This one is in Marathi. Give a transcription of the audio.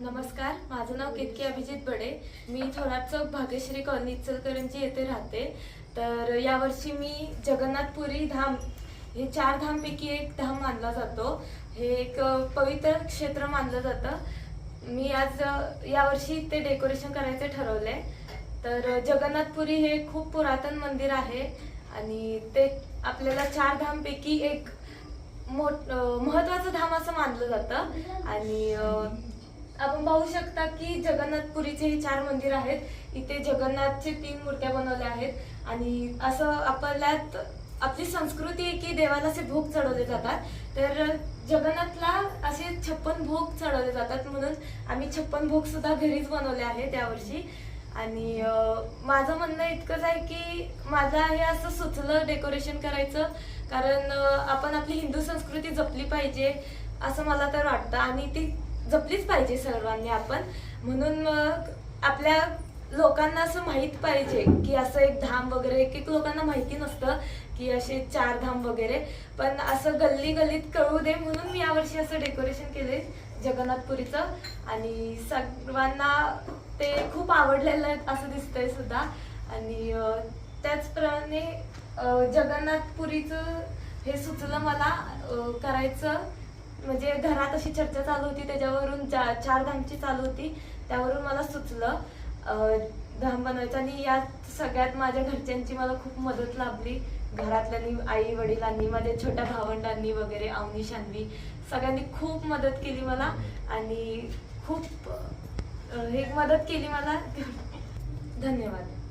नमस्कार माझं नाव केतकी अभिजित बडे. मी थोरात चौक भाग्यश्री कॉलनी इचलकरंजी येथे राहते. तर यावर्षी मी जगन्नाथपुरी धाम हे चार धामपैकी एक धाम मानला जातो. हे एक पवित्र क्षेत्र मानलं जातं. मी आज यावर्षी ते डेकोरेशन करायचं ठरवलंय. तर जगन्नाथपुरी हे खूप पुरातन मंदिर आहे. आणि ते आपल्याला चार धामपैकी एक मोठ महत्त्वाचं महत्वाचं धाम असं मानलं जातं. आणि आपण पाहू शकता की जगन्नाथपुरीचे हे चार मंदिर आहेत. इथे जगन्नाथचे तीन मूर्त्या बनवल्या आहेत. आणि असं आपल्यात आपली संस्कृती आहे की देवाला असे भोग चढवले जातात. तर जगन्नाथला असे छप्पन भोग चढवले जातात म्हणून आम्ही छप्पन भोग सुद्धा घरीच बनवले आहेत त्यावर्षी आणि माझं म्हणणं इतकंच आहे की माझं हे असं सुचलं डेकोरेशन करायचं. कारण आपण आपली हिंदू संस्कृती जपली पाहिजे असं मला तर वाटतं. आणि ती जपलीच पाहिजे सर्वांनी आपण. म्हणून मग आपल्या लोकांना असं माहीत पाहिजे की असं एक धाम वगैरे एक एक लोकांना माहिती नसतं की असे चार धाम वगैरे. पण असं गल्ली गल्लीत कळू दे म्हणून मी यावर्षी असं डेकोरेशन केले जगन्नाथपुरीचं. आणि सर्वांना ते खूप आवडलेलं आहे असं दिसतंय सुद्धा. आणि त्याचप्रमाणे जगन्नाथपुरीचं हे सुचलं मला करायचं. म्हणजे घरात अशी चर्चा चालू होती त्याच्यावरून चा- चार धामची चालू होती. त्यावरून मला सुचलं धाम बनवायचं आणि यात सगळ्यात माझ्या घरच्यांची मला खूप मदत लाभली. घरातल्यांनी आई वडिलांनी माझ्या छोट्या भावंडांनी वगैरे अवनी सगळ्यांनी खूप मदत केली मला आणि खूप हे मदत केली मला. धन्यवाद.